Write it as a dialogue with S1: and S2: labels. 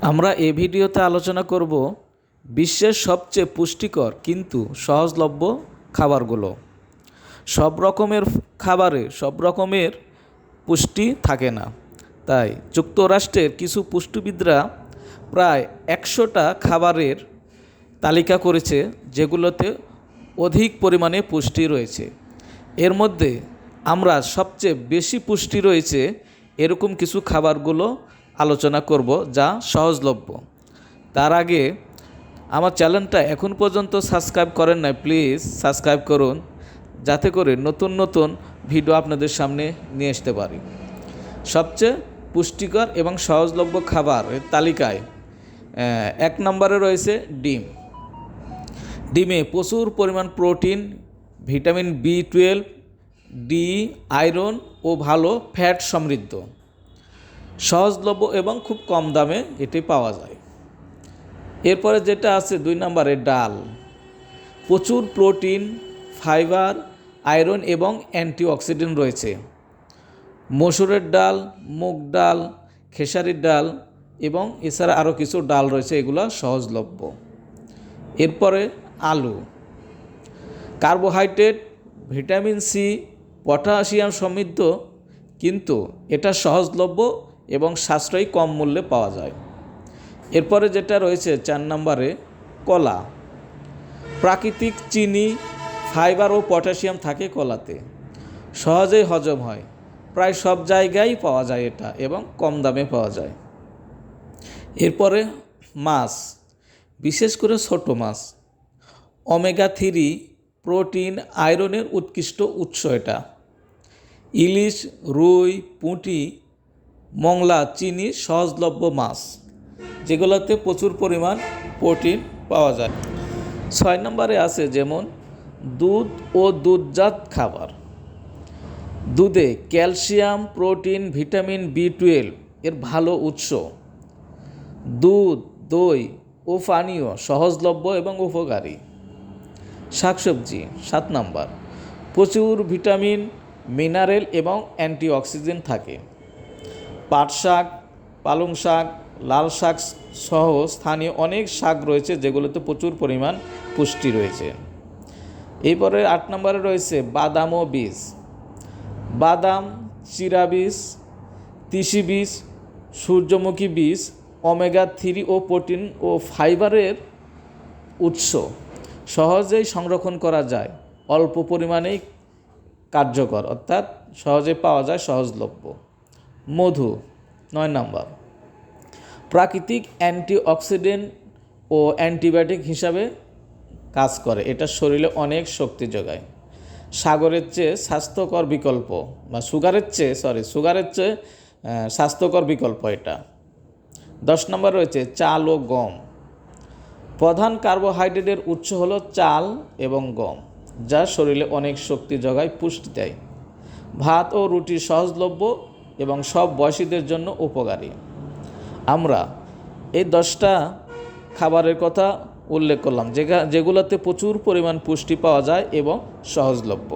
S1: আমরা এই ভিডিওতে আলোচনা করব বিশ্বের সবচেয়ে পুষ্টিকর কিন্তু সহজলভ্য খাবারগুলো। সব রকমের খাবারে সব রকমের পুষ্টি থাকে না। তাই যুক্তরাষ্ট্রের কিছু পুষ্টিবিদরা প্রায় একশোটা খাবারের তালিকা করেছে যেগুলোতে অধিক পরিমাণে পুষ্টি রয়েছে। এর মধ্যে আমরা সবচেয়ে বেশি পুষ্টি রয়েছে এরকম কিছু খাবারগুলো আলোচনা করব যা সহজলভ্য। তার আগে আমার চ্যানেলটা এখন পর্যন্ত সাবস্ক্রাইব করেন নাই, প্লিজ সাবস্ক্রাইব করুন, যাতে করে নতুন নতুন ভিডিও আপনাদের সামনে নিয়ে আসতে পারি। সবচেয়ে পুষ্টিকর এবং সহজলভ্য খাবারের তালিকায় এক নম্বরে রয়েছে ডিম। ডিমে প্রচুর পরিমাণ protein, vitamin B twelve, D, iron ও ভালো ফ্যাট সমৃদ্ধ। সহজলভ্য এবং খুব কম দামে এটি পাওয়া যায়। এরপরে যেটা আছে দুই নম্বরে ডাল। প্রচুর প্রোটিন, ফাইবার, আয়রন এবং অ্যান্টিঅক্সিডেন্ট রয়েছে। মসুরের ডাল, মুগ ডাল, খেসারির ডাল এবং এছাড়া আরও কিছু ডাল রয়েছে, এগুলো সহজলভ্য। এরপরে আলু। কার্বোহাইড্রেট, ভিটামিন সি, পটাশিয়াম সমৃদ্ধ, কিন্তু এটা সহজলভ্য এবং সাশ্রয়ী কম মূল্যে পাওয়া যায়। এরপরে যেটা রয়েছে চার নম্বরে, কলা। প্রাকৃতিক চিনি, ফাইবার ও পটাশিয়াম থাকে কলাতে। সহজেই হজম হয়। প্রায় সব জায়গায় পাওয়া যায় এটা এবং কম দামে পাওয়া যায়। এরপরে মাছ, বিশেষ করে ছোট মাছ। ওমেগা থ্রি প্রোটিন আয়রনের উৎকৃষ্ট উৎস এটা। ইলিশ, রুই, পুঁটি মংলা, চিনি, সহজলভ্য মাছ, যেগুলোতে প্রচুর পরিমাণ প্রোটিন পাওয়া যায়। ছয় নম্বরে আছে যেমন দুধ ও দুধজাত খাবার। দুধে calcium, protein, vitamin B twelve এর ভালো উৎস। দুধ, দই ও পানীয় সহজলভ্য এবং উপকারী। শাকসবজি, সাত নম্বর, প্রচুর ভিটামিন, মিনারেল এবং অ্যান্টিঅক্সিডেন্ট থাকে। পাট শাক, পালং শাক, লাল শাক সহ স্থানীয় অনেক শাক রয়েছে, যেগুলোতে প্রচুর পরিমাণ পুষ্টি রয়েছে। এরপরে আট নম্বরে রয়েছে বাদাম ও বীজ। বাদাম, চিরা বীজ, তিসি বীজ, সূর্যমুখী বীজ, ওমেগা থ্রি ও প্রোটিন ও ফাইবারের উৎস সহজেই সংরক্ষণ করা যায়। অল্প পরিমাণেই কার্যকর, অর্থাৎ সহজে পাওয়া যায় সহজলভ্য। মধু, নয় নাম্বার। প্রাকৃতিক অ্যান্টিঅক্সিডেন্ট ও অ্যান্টিবায়োটিক হিসাবে কাজ করে। এটা শরীরে অনেক শক্তি যোগায়। সাগরের চেয়ে স্বাস্থ্যকর বিকল্প বা সুগারের চেয়ে সরি সুগারের চেয়ে স্বাস্থ্যকর বিকল্প এটা। দশ নম্বর রয়েছে চাল ও গম। প্রধান কার্বোহাইড্রেটের উৎস হলো চাল এবং গম, যা শরীরে অনেক শক্তি যোগায়, পুষ্টি দেয়। ভাত ও রুটি সহজলভ্য এবং সব বয়সীদের জন্য উপকারী। আমরা এই দশটা খাবারের কথা উল্লেখ করলাম, যেগা, যেগুলোতে প্রচুর পরিমাণ পুষ্টি পাওয়া যায় এবং সহজলভ্য।